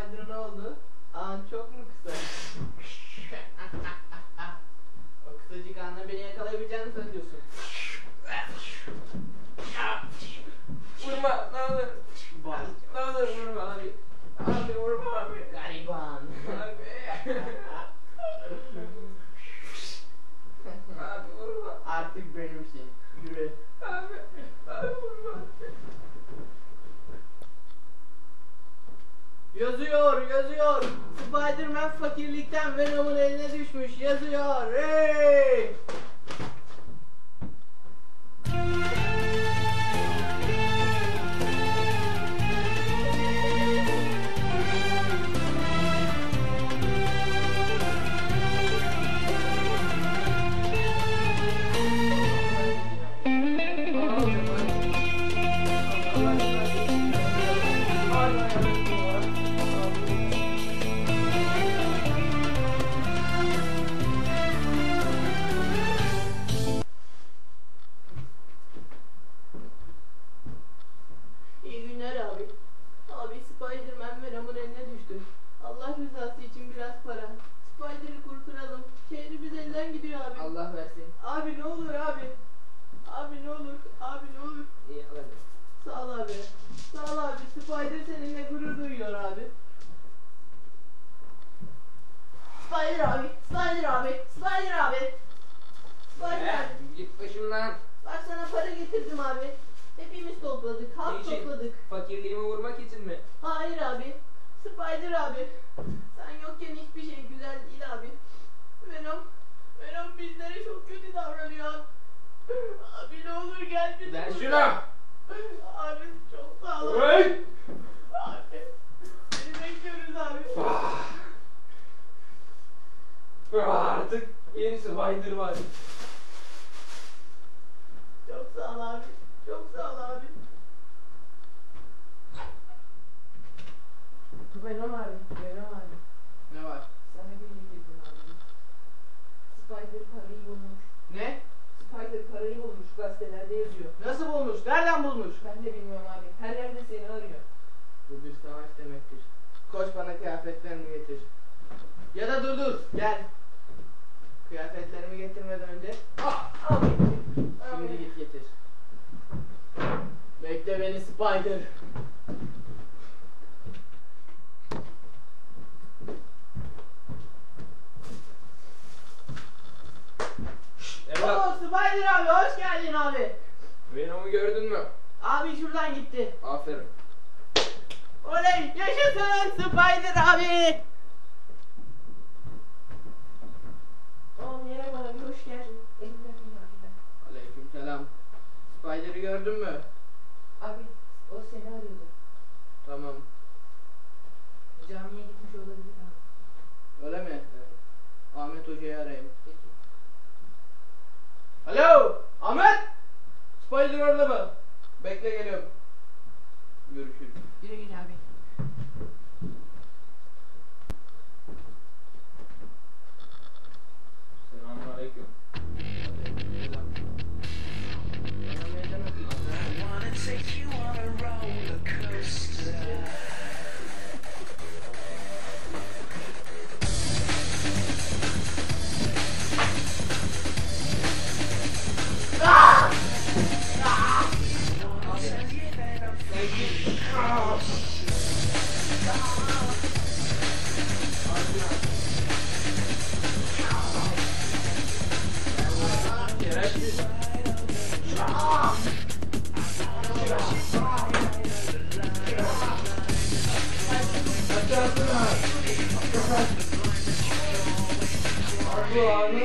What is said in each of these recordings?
Spider ne oldu? Ağın çok mu kısa? o kısacık anla beni yakalayabileceğini sanıyorsun. Vurma ne olur. Bak. Ne olur vurma abi. Abi vurma abi. Gariban. Venom'un eline düşmüş. Yazıyor. Hey! Topladık. Halk Niçin? topladık. Fakirliğimi vurmak için mi? Hayır abi. Spider abi. Sen yokken hiçbir şey güzel değil abi. Venom. Venom bizlere çok kötü davranıyor. Abi ne olur gel bizi Ver şunu. Abi çok sağ ol. Hey! Abi. Seni bekliyoruz abi. Ah. Ah, Artık yeni Spider var. Çok sağ ol abi. Çok sağ ol abi. Venom abi, Venom abi. Ne var? Sana bir getirdim abi. Spider parayı bulmuş. Ne? Spider parayı bulmuş gazetelerde yazıyor. Nasıl bulmuş? Nereden bulmuş? Ben de bilmiyorum abi. Her yerde seni arıyor. Bu bir savaş demektir. Koş bana kıyafetlerimi getir. Ya da dur dur gel. Kıyafetlerimi getirmeden önce Ah, abi. şimdi git getir. Bekle beni Spider. Oo Spider abi hoş geldin abi. Venom'u gördün mü? Abi şuradan gitti. Aferin. Oley yaşasın Spider abi. Aa merhaba abi, hoş geldin. Elimden bir abi. Aleykümselam. Spider'ı gördün mü? Abi, o seni arıyordu. Tamam. Camiye gitmiş olabilir abi. Öyle mi? Ahmet Hoca'yı arayayım. Peki. Alo Ahmet. Spider orada mı? Bekle geliyorum. Görüşürüz. Güle güle abi. Globo.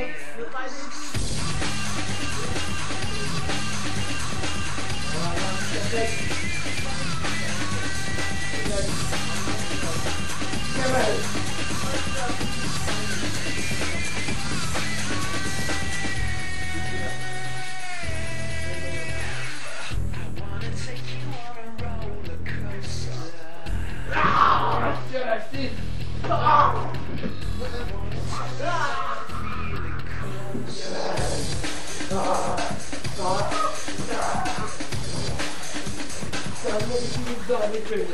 Quebra. Senden ikimiz de aynı köyde.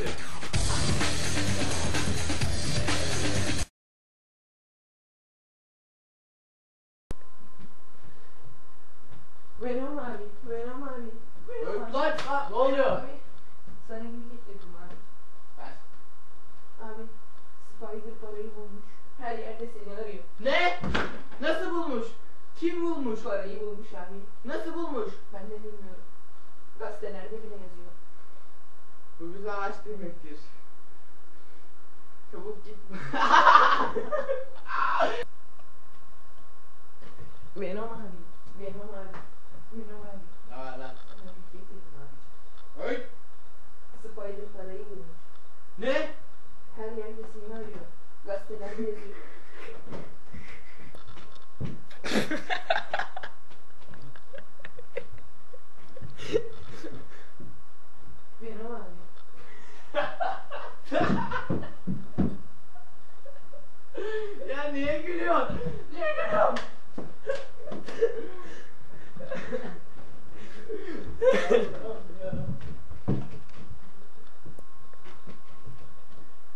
Venom abi, Venom abi, Venom abi. Lan ne oluyor? Sana bir getirdim abi. Ver. Abi, Spider parayı bulmuş. Her yerde seni arıyor. Ne? Nasıl bulmuş? Kim bulmuş? Parayı bulmuş abi. Nasıl bulmuş? Ben de bilmiyorum. Gazetelerde bile yazıyor. Bu bize aç demektir. Çabuk git. Venom abi, Venom abi, Venom abi. Ne var lan? Sana bir getirdim abi. Öy. Spider parayı bulmuş. Ne? Her yerde seni arıyor. Gazetelerde yazıyor. Venom abi. Ya niye gülüyorsun? Niye gülüyorsun?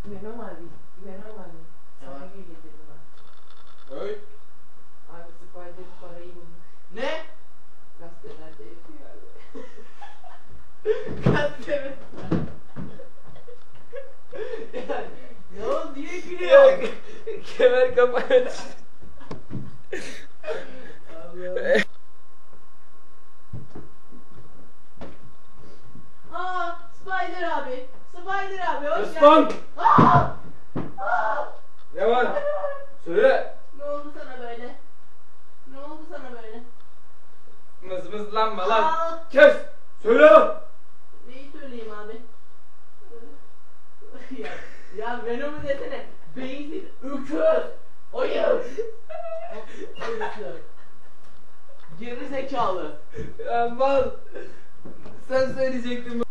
Venom abi, Venom abi. Sana Tamam. bir getirdim abi. Öy. Abi Spider parayı bulmuş. Ne? Gazetelerde yazıyor abi. Gazetemi. ya, ne oldu? Niye gülüyorsun? Kemer kapat. Allah'ım. Aa, Spider abi. Spider abi hoş Osman! geldin. Aa! Aa! Ne var? Söyle. Ne oldu sana böyle? Ne oldu sana böyle? Mızmızlanma lan. Aa! Kes. Söyle. Neyi söyleyeyim abi? ya, ya Venom'u desene. Beyinsiz, öküz, oyun. Geri zekalı. Ya mal. Sen söyleyecektin.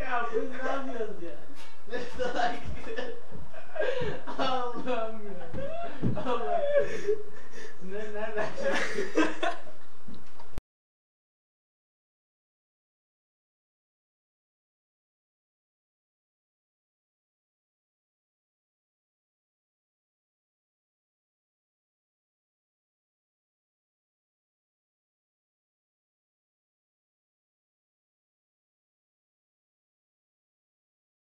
Ya biz ne yapıyoruz ya? Ne salak. Allah'ım ya. Allah. Ne nereden?